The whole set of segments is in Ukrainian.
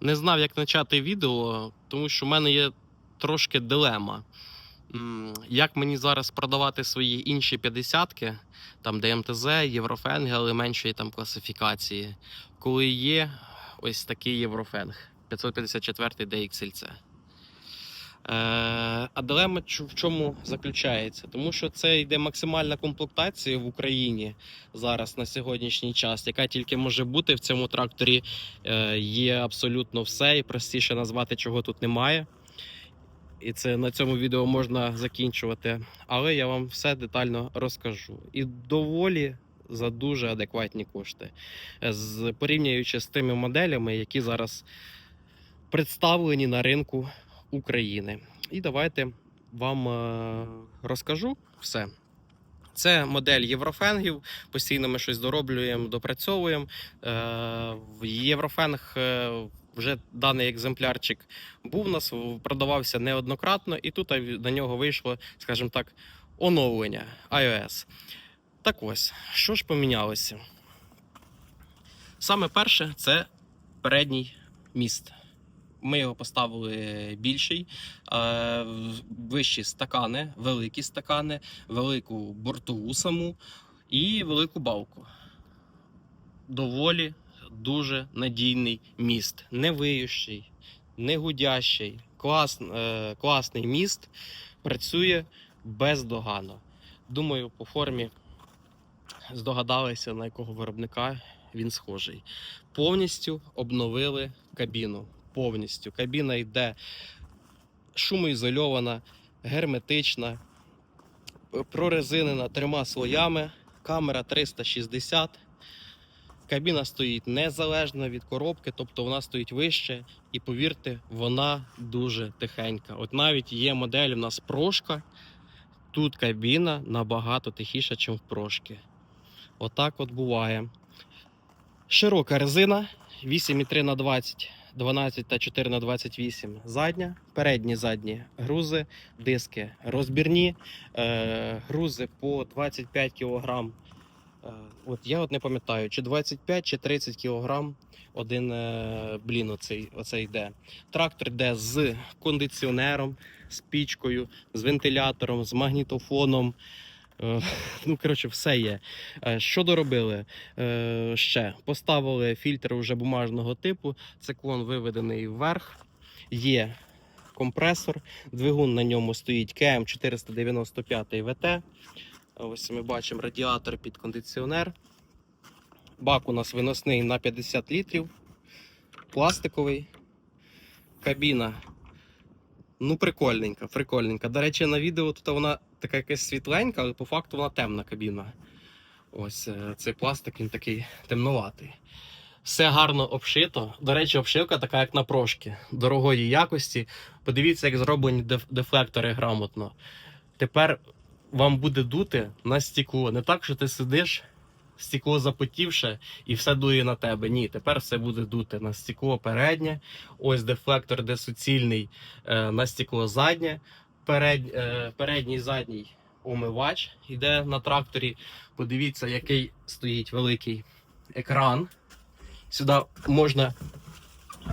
Не знав, як почати відео, тому що в мене є трошки дилема. Як мені зараз продавати свої інші 50-ки, там ДМТЗ, Єврофенги, але меншої там класифікації, коли є ось такий Єврофенг 554 DXLC. Е, а дилема в чому заключається? Тому що це йде максимальна комплектація в Україні зараз на сьогоднішній час, яка тільки може бути в цьому тракторі. Е, є абсолютно все, і простіше назвати, чого тут немає. І це на цьому відео можна закінчувати. Але я вам все детально розкажу. І доволі за дуже адекватні кошти. Е, З, порівнюючи з тими моделями, які зараз представлені на ринку України. І давайте вам е, розкажу все. Це модель єврофенгів. Постійно ми щось дороблюємо, допрацьовуємо. Е, Єврофенг е, вже даний екземплярчик був у нас, продавався неоднократно, і тут на нього вийшло, скажімо так, оновлення iOS. Так ось, що ж помінялося? Саме перше це передній міст. Ми його поставили більший, е, вищі стакани, великі стакани, велику бортову саму і велику балку. Доволі дуже надійний міст. Не виючий, не гудящий. Клас, е, класний міст працює бездоганно. Думаю, по формі здогадалися, на якого виробника він схожий. Повністю обновили кабіну. Повністю. Кабіна йде шумоізольована, герметична, прорезинена трьома слоями, камера 360. Кабіна стоїть незалежно від коробки, тобто вона стоїть вище, і повірте, вона дуже тихенька. От навіть є модель у нас прошка. Тут кабіна набагато тихіша, ніж в прошки. Отак от буває. Широка резина 8,3 на 20, 12 та 4 на 28 задня, передні задні грузи, диски розбірні, е, грузи по 25 кг. Е, от я от не пам'ятаю, чи 25 чи 30 кг один е, блін оцей, оцей йде. Трактор йде з кондиціонером, з пічкою, з вентилятором, з магнітофоном. Е, Ну, коротше, все є. Е, Що доробили Е, ще? Поставили фільтр вже бумажного типу, циклон виведений вверх. Є компресор, двигун на ньому стоїть КМ 495 ВТ. Ось ми бачимо радіатор під кондиціонер. Бак у нас виносний на 50 літрів. Пластиковий. Кабіна. Ну, прикольненька, прикольненька. До речі, на відео тут вона така якась світленька, але по факту вона темна кабіна. Ось е, цей пластик, він такий темнуватий. Все гарно обшито. До речі, обшивка така, як на прошки, дорогої якості. Подивіться, як зроблені дефлектори грамотно. Тепер вам буде дути на стекло. Не так, що ти сидиш, стекло запотівше і все дує на тебе. Ні, тепер все буде дути на стекло переднє. Ось дефлектор, де суцільний е, на стекло заднє. Перед, е, передній задній омивач йде на тракторі. Подивіться, який стоїть великий екран. Сюди можна,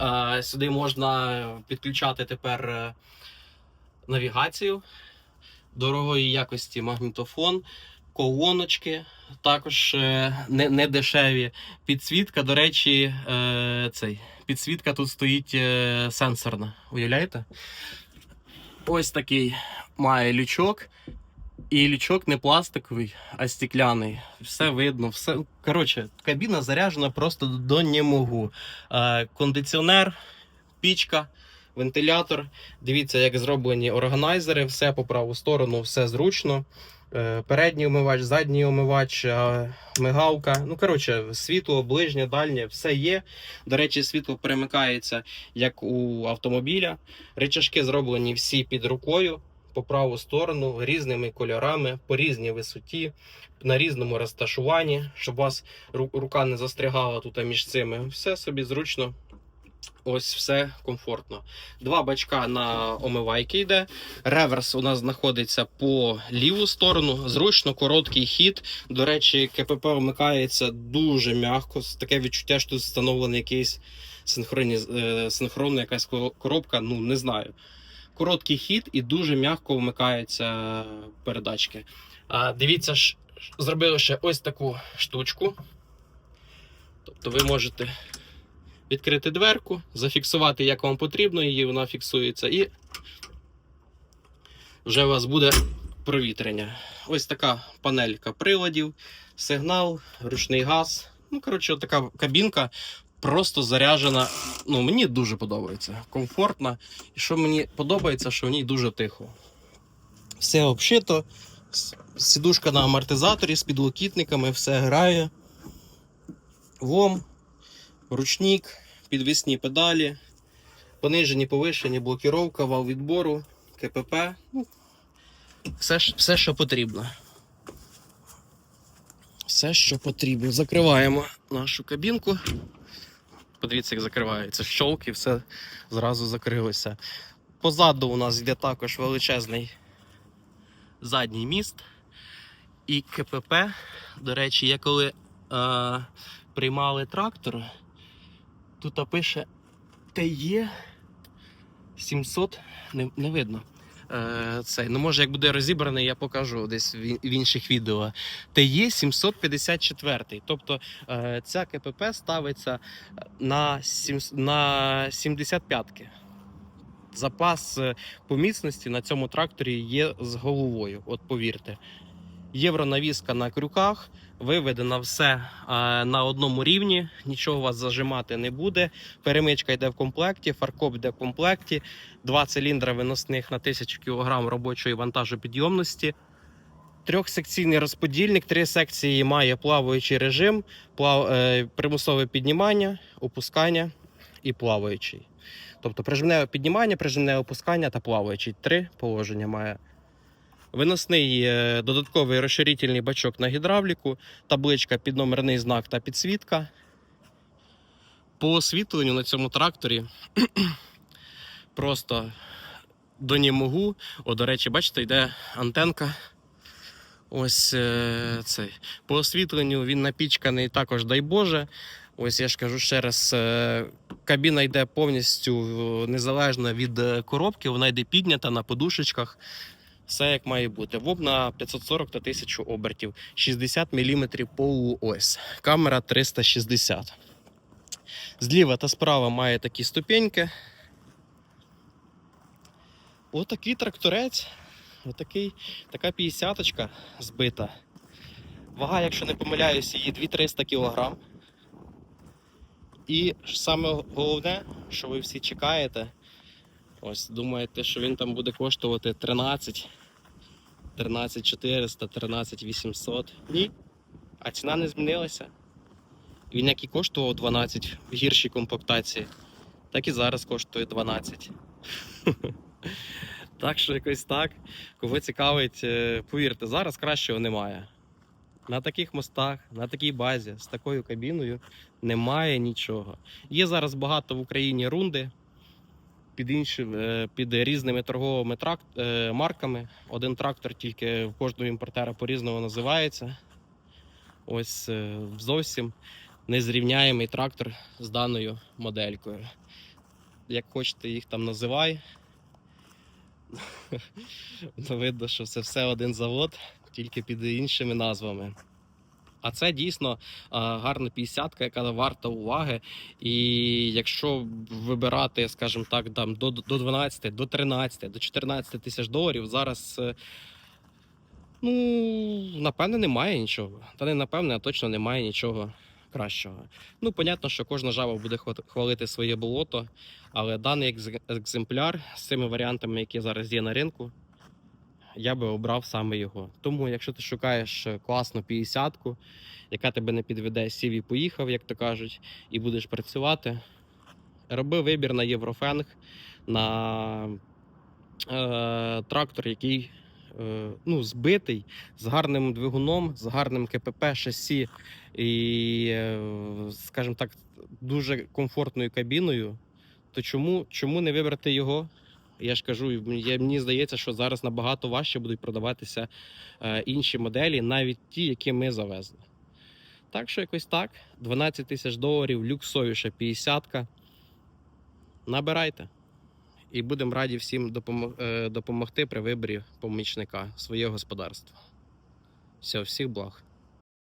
е, сюди можна підключати тепер е, навігацію дорогої якості магнітофон, колоночки, також не, не дешеві. Підсвітка, до речі, е, цей, підсвітка тут стоїть сенсорна. Уявляєте? Ось такий має лючок. І лючок не пластиковий, а стекляний. Все видно, все. Коротше, кабіна заряджена просто до немогу. Е, кондиціонер, пічка, вентилятор. Дивіться, як зроблені органайзери, все по праву сторону, все зручно. Е, Передній омивач, задній омивач, е, мигалка. Ну, коротше, світло, ближнє, дальнє, все є. До речі, світло перемикається як у автомобіля. Речашки зроблені всі під рукою. По праву сторону різними кольорами, по різній висоті, на різному розташуванні, щоб вас ру- рука не застрягала тут між цими. Все собі зручно. Ось все комфортно. Два бачка на омивайки йде. Реверс у нас знаходиться по ліву сторону. Зручно, короткий хід. До речі, КПП вмикається дуже м'яко. Таке відчуття, що тут встановлений якийсь е, синхронна якась коробка, ну не знаю. Короткий хід і дуже м'яко вмикаються передачки. А дивіться, зробили ще ось таку штучку. Тобто ви можете відкрити дверку, зафіксувати, як вам потрібно, її вона фіксується, і вже у вас буде провітрення. Ось така панелька приладів, сигнал, ручний газ. Ну, коротше, така кабінка просто заряджена. Ну, мені дуже подобається. Комфортна. І що мені подобається, що в ній дуже тихо. Все обшито, сідушка на амортизаторі з підлокітниками, все грає. Вом, ручник, підвісні педалі, понижені, повишені, блокіровка, вал відбору, КПП. Ну, все, все, що потрібно. Все, що потрібно. Закриваємо нашу кабінку. Подивіться, як закривається. Щолки, все зразу закрилося. Позаду у нас йде також величезний задній міст. І КПП. До речі, я коли е, приймали трактор, тут пише ТЕ 700, не, не видно. Е, цей. Ну, може, як буде розібраний, я покажу десь в, інших відео. ТЕ 754. Тобто е, ця КПП ставиться на, сім, на 75-ки. Запас е, по міцності на цьому тракторі є з головою, от повірте. Євронавіска на крюках, виведено все е, на одному рівні, нічого вас зажимати не буде. Перемичка йде в комплекті, фаркоп йде в комплекті, два циліндри виносних на 1000 кг робочої вантажопідйомності. Трьохсекційний розподільник, три секції має плаваючий режим, плав, е, примусове піднімання, опускання і плаваючий. Тобто прижимне піднімання, прижимне опускання та плаваючий. Три положення має. Виносний е, додатковий розширительний бачок на гідравліку, табличка під номерний знак та підсвітка. По освітленню на цьому тракторі просто до німогу. О, до речі, бачите, йде антенка. Ось е, цей. По освітленню він напічканий також, дай Боже. Ось я ж кажу ще раз, е, кабіна йде повністю незалежно від коробки, вона йде піднята на подушечках. Все як має бути. ВОБ на 540 та 1000 обертів, 60 мм по ось. Камера 360. Зліва та справа має такі ступеньки. Отакий тракторець. Отакий, така 50 збита. Вага, якщо не помиляюсь, її 2300 кг. І саме головне, що ви всі чекаєте, ось думаєте, що він там буде коштувати 13, 13 400, 13 800. Ні. А ціна не змінилася. Він як і коштував 12 в гіршій комплектації, так і зараз коштує 12. Так що якось так. Кого цікавить, е, повірте, зараз кращого немає. На таких мостах, на такій базі, з такою кабіною немає нічого. Є зараз багато в Україні рунди під іншим, е, під різними торговими трак- е, марками. Один трактор тільки в кожного імпортера по-різному називається. Ось е, зовсім незрівняємий трактор з даною моделькою. Як хочете їх там називай. Видно, що це все один завод, тільки під іншими назвами. А це дійсно гарна 50 яка варта уваги. І якщо вибирати, скажімо так, там, до, до 12, до 13, до 14 тисяч доларів, зараз. е, Ну, напевне, немає нічого. Та не напевне, а точно немає нічого кращого. Ну, понятно, що кожна жаба буде хвалити своє болото, але даний екземпляр з цими варіантами, які зараз є на ринку, я би обрав саме його. Тому, якщо ти шукаєш е, класну 50-ку, яка тебе не підведе, сів і поїхав, як то кажуть, і будеш працювати, роби вибір на Єврофенг, на е, трактор, який е, ну, збитий, з гарним двигуном, з гарним КПП, шасі і, е, скажімо так, дуже комфортною кабіною, то чому, чому не вибрати його? Я ж кажу, мені здається, що зараз набагато важче будуть продаватися е, інші моделі, навіть ті, які ми завезли. Так що якось так. 12 тисяч доларів, люксовіша 50-ка. Набирайте. І будемо раді всім е, допомогти при виборі помічника своєго господарства. Все, всіх благ.